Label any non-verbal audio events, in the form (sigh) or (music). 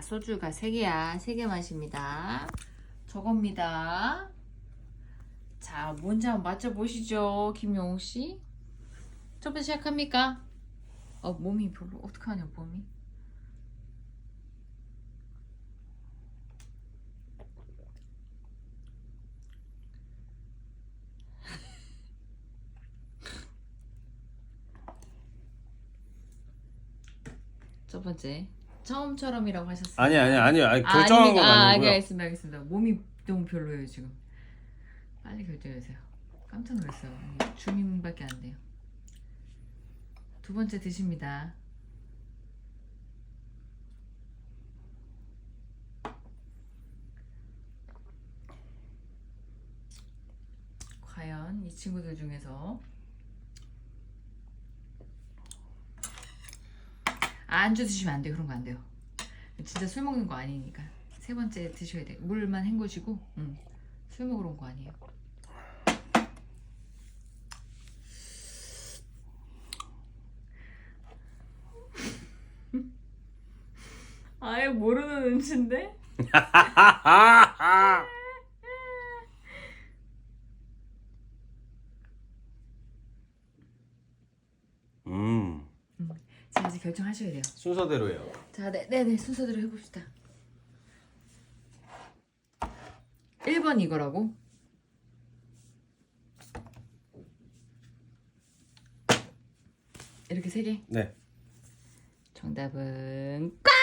자, 소주가 3개야. 3개 마십니다. 저겁니다. 자, 뭔지 한번 맞춰보시죠. 김용우 씨. 첫 번째 시작합니까? 어, 몸이 별로, 어떡하냐, 몸이. (laughs) 첫 번째. 처음처럼이라고 하셨어요. 아니 아니 아니 아니 결정한 아니, 건 아, 아니고요. 알겠습니다, 알겠습니다. 몸이 너무 별로예요 지금. 빨리 결정해주세요. 깜짝 놀랐어요. 주민밖에 안 돼요. 두 번째 드십니다. 과연 이 친구들 중에서 안주 드시면 안 돼요. 그런 거 안 돼요. 진짜 술 먹는 거 아니니까 세 번째 드셔야 돼. 물만 헹구시고 음, 술 먹으러 온 거 아니에요. 아예 모르는 음치인데? (laughs) 음 자 이제 결정하셔야 돼요. 순서대로예요. 자, 네, 네, 네 순서대로 해봅시다. 1번 이거라고? 이렇게 세 개? 네. 정답은 꽝!